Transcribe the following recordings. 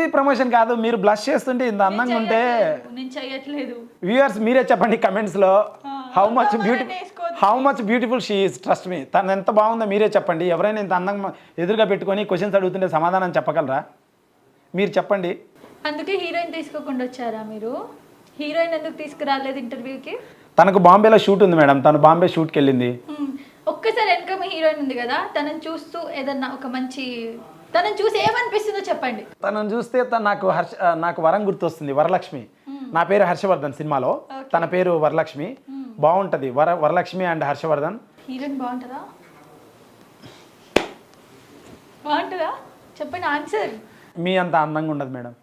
Movie promotion కాదు మీరు blush చేస్తుంటే ఇంత అందంగా ఉంటే నేను వ్యూవర్స్ మీరే చెప్పండి కమెంట్స్లో. How much beautiful. How much beautiful she is trust me తను ఎంత బాగుందో మీరే చెప్పండి. ఎవరైనా ఇంత అందంగా ఎదురుగా పెట్టుకొని క్వశ్చన్స్ అడుగుతుంటే సమాధానం చెప్పగలరా? మీరు చెప్పండి. అందుకే హీరోయిన్ తీసుకోకుండా వచ్చారా మీరు? హీరోయిన్ ఎందుకు తీసుకురాలేదు ఇంటర్వ్యూకి తనకు బాంబేలో షూట్ ఉంది మేడం. తను బాంబే షూట్కి వెళ్ళింది. ఒక్కసారి వెనక మీ హీరోయిన్ ఉంది కదా తనని చూస్తూ ఏదన్నా ఒక మంచి తనని చూసి ఏమనిపిస్తుందో చెప్పండి. తనను చూస్తే తను నాకు హర్ష నాకు వరం గుర్తొస్తుంది వరలక్ష్మి. నా పేరు హర్షవర్ధన్ సినిమాలో. తన పేరు వరలక్ష్మి. బాగుంటది వర వరలక్ష్మి అండ్ హర్షవర్ధన్. హీరోయిన్ బాగుంటుందా? బాగుంటుందా? చెప్పండి ఆన్సర్. మీ అంత అందంగా ఉండదు మేడం.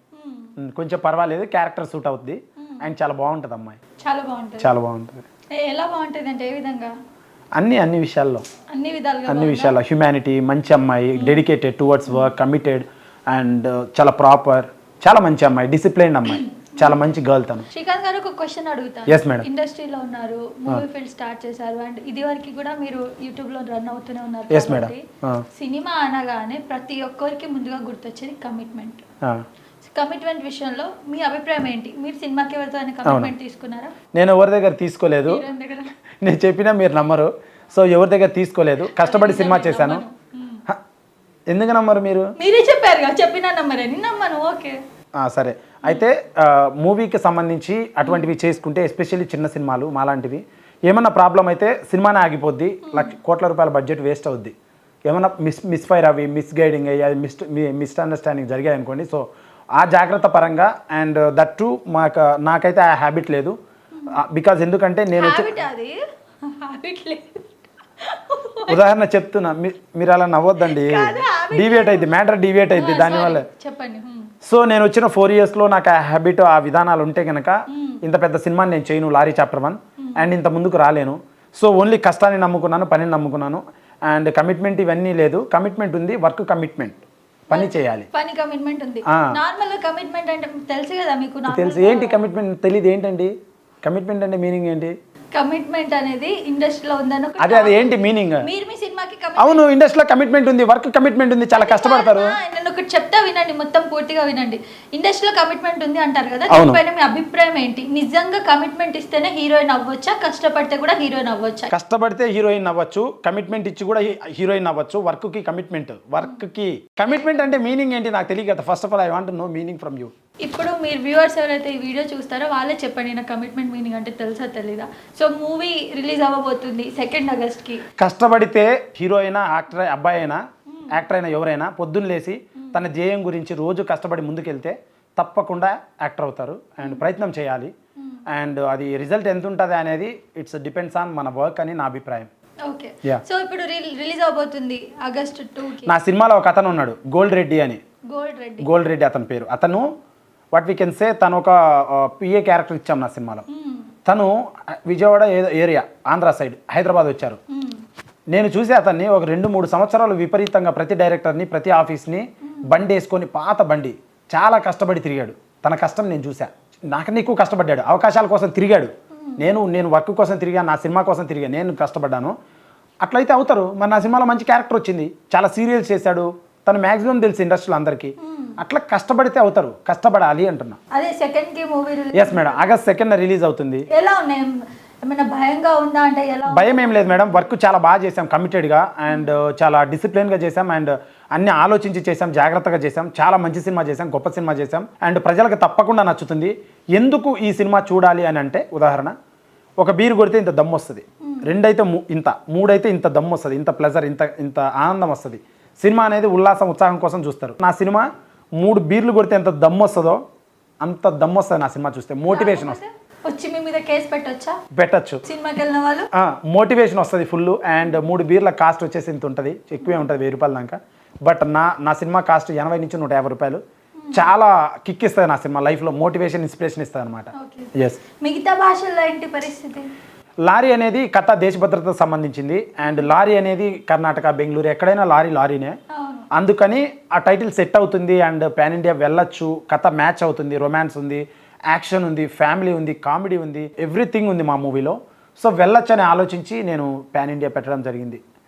కొంచెం పర్వాలేదు క్యారెక్టర్ సూట్ అవుతుంది అండ్ చాలా బాగుంటుంది అమ్మాయి. చాలా బాగుంటుంది. చాలా బాగుంటుంది. ఎలా బాగుంటుంది అంటే ఏ విధంగా? అన్ని అన్ని విషయాల్లో. అన్ని విధాలుగా అన్ని విషయాల్లో. హ్యుమానిటీ మంచి అమ్మాయి dedicated towards work committed and చాలా ప్రాపర్ చాలా మంచి అమ్మాయి డిసిప్లైన్డ్ అమ్మాయి. చాలా మంచి గర్ల్ తను. శ్రీకాంత్ గారు ఒక క్వశ్చన్ అడుగుతాను. Yes, madam. ఇండస్ట్రీలో ఉన్నారు మూవీ ఫీల్డ్ స్టార్ట్ చేశారు అండ్ ఇది వరకు కూడా మీరు యూట్యూబ్లో రన్ అవుతూనే ఉన్నారు. కాబట్టి Ah. సినిమా అనగానే ప్రతి ఒక్కరికి ముందుగా గుర్తొచ్చేది కమిట్మెంట్. కమిట్మెంట్ విషయంలో మీ అభిప్రాయం ఏంటి? మీరు సినిమాకి ఎవరితో కమిట్మెంట్ తీసుకున్నారా? నేను ఎవరి దగ్గర తీసుకోలేదు. నేను చెప్పినా మీరు నమ్మరు. సో ఎవరి దగ్గర తీసుకోలేదు. కష్టపడి సినిమా చేశాను. ఎందుకు నమ్మరు మీరు? మీరే చెప్పారు చెప్పినా నమ్మరని నమ్మను ఓకే. సరే. అయితే మూవీకి సంబంధించి అటువంటివి చేసుకుంటే ఎస్పెషల్లీ చిన్న సినిమాలు మాలాంటివి ఏమన్నా ప్రాబ్లం అయితే సినిమానే ఆగిపోద్ది. లక్ష కోట్ల రూపాయల బడ్జెట్ వేస్ట్ అవుద్ది. ఏమన్నా మిస్ మిస్ఫైర్ అవి మిస్గైడింగ్ అయ్యి అది మిస్ మిస్అండర్స్టాండింగ్ జరిగాయి అనుకోండి సో ఆ జాగ్రత్త పరంగా అండ్ దట్ టు మాకు నాకైతే ఆ హ్యాబిట్ లేదు. బికాజ్ ఎందుకంటే నేను ఉదాహరణ చెప్తున్నా. మీరు అలా నవ్వొద్దండి. డివియేట్ అయింది మ్యాటర్ డివియేట్ అయింది దానివల్ల చెప్పండి. హ్మ్. సో నేను వచ్చిన ఫోర్ ఇయర్స్లో నాకు ఆ హ్యాబిట్ ఆ విధానాలు ఉంటే కనుక ఇంత పెద్ద సినిమాని నేను చేయను లారీ చాప్టర్ వన్ అండ్ ఇంత ముందుకు రాలేను. సో ఓన్లీ కష్టాన్ని నమ్ముకున్నాను పనిని నమ్ముకున్నాను. అండ్ కమిట్మెంట్ ఇవన్నీ లేదు. కమిట్మెంట్ ఉంది వర్క్ కమిట్మెంట్ పని చేయాలి. పని కమిట్మెంట్ ఉంది. నార్మల్ కమిట్మెంట్ అంటే తెలుసు కదా మీకు తెలుసు. ఏంటి కమిట్మెంట్ తెలియదు ఏంటండి? కమిట్మెంట్ అంటే మీనింగ్ ఏంటి? కమిట్మెంట్ అనేది ఇండస్ట్రీలో ఉందని అదే అది ఏంటి మీనింగ్ మీరు మీ సినిమాకి అవును ఇండస్ట్రీలో కమిట్మెంట్ ఉంది వర్క్ కమిట్మెంట్ ఉంది చాలా కష్టపడతారు. నేను ఒకటి చెప్తా వినండి మొత్తం పూర్తిగా వినండి. ఇండస్ట్రీలో కమిట్మెంట్ ఉంది అంటారు కదా. దీనిపైన మీ అభిప్రాయం ఏంటి? నిజంగా కమిట్మెంట్ ఇస్తేనే హీరోయిన్ అవ్వచ్చా? కష్టపడితే కూడా హీరోయిన్ అవ్వచ్చా? కష్టపడితే హీరోయిన్ అవ్వచ్చు కమిట్మెంట్ ఇచ్చి కూడా హీరోయిన్ అవ్వచ్చు వర్క్కి కమిట్మెంట్ వర్క్కి కమిట్మెంట్ అంటే మీనింగ్ ఏంటి నాకు తెలియదు first of all I want no meaning from you ఇప్పుడు మీరు వ్యూవర్స్ ఎవరైతే ఈ వీడియో చూస్తారో వాళ్ళే చెప్పండి నా కమిట్మెంట్ మీనింగ్ అంటే తెలుసా తెలీదా? సో మూవీ రిలీజ్ అవ్వబోతుంది సెకండ్ ఆగస్ట్కి. కష్టపడితే హీరో అయినా యాక్టర్ అబ్బాయి అయినా యాక్టర్ అయినా ఎవరైనా పొద్దున్న లేసి తన ధ్యేయం గురించి రోజు కష్టపడి ముందుకెళ్తే తప్పకుండా యాక్టర్ అవుతారు. అండ్ ప్రయత్నం చేయాలి. అండ్ అది రిజల్ట్ ఎంత ఉంటుంది అనేది ఇట్స్ డిపెండ్స్ ఆన్ మన వర్క్ అని నా అభిప్రాయం. ఓకే. సో ఇప్పుడు రిలీజ్ అవబోతుంది ఆగస్ట్ టూ నా సినిమాలో ఒక అతను ఉన్నాడు గోల్డ్ రెడ్డి అని. గోల్డ్ రెడ్డి. గోల్డ్ రెడ్డి అతని పేరు. అతను వాట్ వీ కెన్ సే తను ఒక పిఏ క్యారెక్టర్ ఇచ్చాం నా సినిమాలో. తను విజయవాడ ఏరియా ఆంధ్ర సైడ్ హైదరాబాద్ వచ్చారు. నేను చూసి అతన్ని ఒక రెండు మూడు సంవత్సరాలు విపరీతంగా ప్రతి డైరెక్టర్ని ప్రతి ఆఫీస్ని బండి వేసుకొని పాత బండి చాలా కష్టపడి తిరిగాడు. తన కష్టం నేను చూసా. నాకన్నా ఎక్కువ కష్టపడ్డాడు. అవకాశాల కోసం తిరిగాడు. నేను నేను వర్క్ కోసం తిరిగాను నా సినిమా కోసం తిరిగాను నేను కష్టపడ్డాను. అట్లయితే అవుతారు. మరి నా సినిమాలో మంచి క్యారెక్టర్ వచ్చింది. చాలా సీరియల్స్ చేశాడు. తను మ్యాక్సిమం తెలుసు ఇండస్ట్రీలో అందరికీ. అట్లా కష్టపడితే అవుతారు. కష్టపడాలి అంటున్నా. అదే సెకండ్కి movie yes madam August second release అవుతుంది. ఎలా ఉన్నాయి? ఏమైనా భయంగా ఉందా అంటే ఎలా భయం ఏం లేదు మేడం వర్క్ చాలా బాగా చేసాం కమిటెడ్గా అండ్ చాలా డిసిప్లిన్గా చేసాం అండ్ అన్ని ఆలోచించి చేసాం జాగ్రత్తగా చేసాం చాలా మంచి సినిమా చేసాం గొప్ప సినిమా చేసాం అండ్ ప్రజలకు తప్పకుండా నచ్చుతుంది. ఎందుకు ఈ సినిమా చూడాలి అని అంటే ఉదాహరణ ఒక బీరు కొడితే ఇంత దమ్ము వస్తుంది. రెండైతే ము- ఇంత మూడైతే ఇంత దమ్ము వస్తుంది. ఇంత ప్లెజర్ ఇంత ఇంత ఆనందం వస్తుంది. సినిమా అనేది ఉల్లాసం ఉత్సాహం కోసం చూస్తారు. నా సినిమా మూడు బీర్లు కొడితే ఎంత దమ్ము వస్తుందో అంత దమ్ము వస్తుంది నా సినిమా చూస్తే. మోటివేషన్ వస్తుంది వచ్చి మీ మీద కేసు పెట్టొచ్చా? పెట్టచ్చు. సినిమాకి వెళ్ళిన వాళ్ళు? మోటివేషన్ వస్తుంది ఫుల్ అండ్ మూడు బీర్ల కాస్ట్ వచ్చేసి ఇంత ఉంటుంది. ఎక్కువే ఉంటుంది వెయ్యి రూపాయల దాకా. బట్ నా నా సినిమా కాస్ట్ ఎనభై నుంచి నూట యాభై రూపాయలు. చాలా కిక్ ఇస్తుంది నా సినిమా లైఫ్లో మోటివేషన్ ఇన్స్పిరేషన్ ఇస్తుంది అనమాట మిగతా భాషల్లో ఏంటి పరిస్థితి? లారీ అనేది కథ దేశ భద్రతకు సంబంధించింది. అండ్ లారీ అనేది కర్ణాటక బెంగళూరు ఎక్కడైనా లారీ లారీనే. అందుకని ఆ టైటిల్ సెట్ అవుతుంది అండ్ పాన్ ఇండియా వెళ్ళొచ్చు. కథ మ్యాచ్ అవుతుంది రొమాన్స్ ఉంది యాక్షన్ ఉంది ఫ్యామిలీ ఉంది కామెడీ ఉంది ఎవ్రీథింగ్ ఉంది మా మూవీలో. సో వెళ్ళొచ్చు అని ఆలోచించి నేను పాన్ ఇండియా పెట్టడం జరిగింది.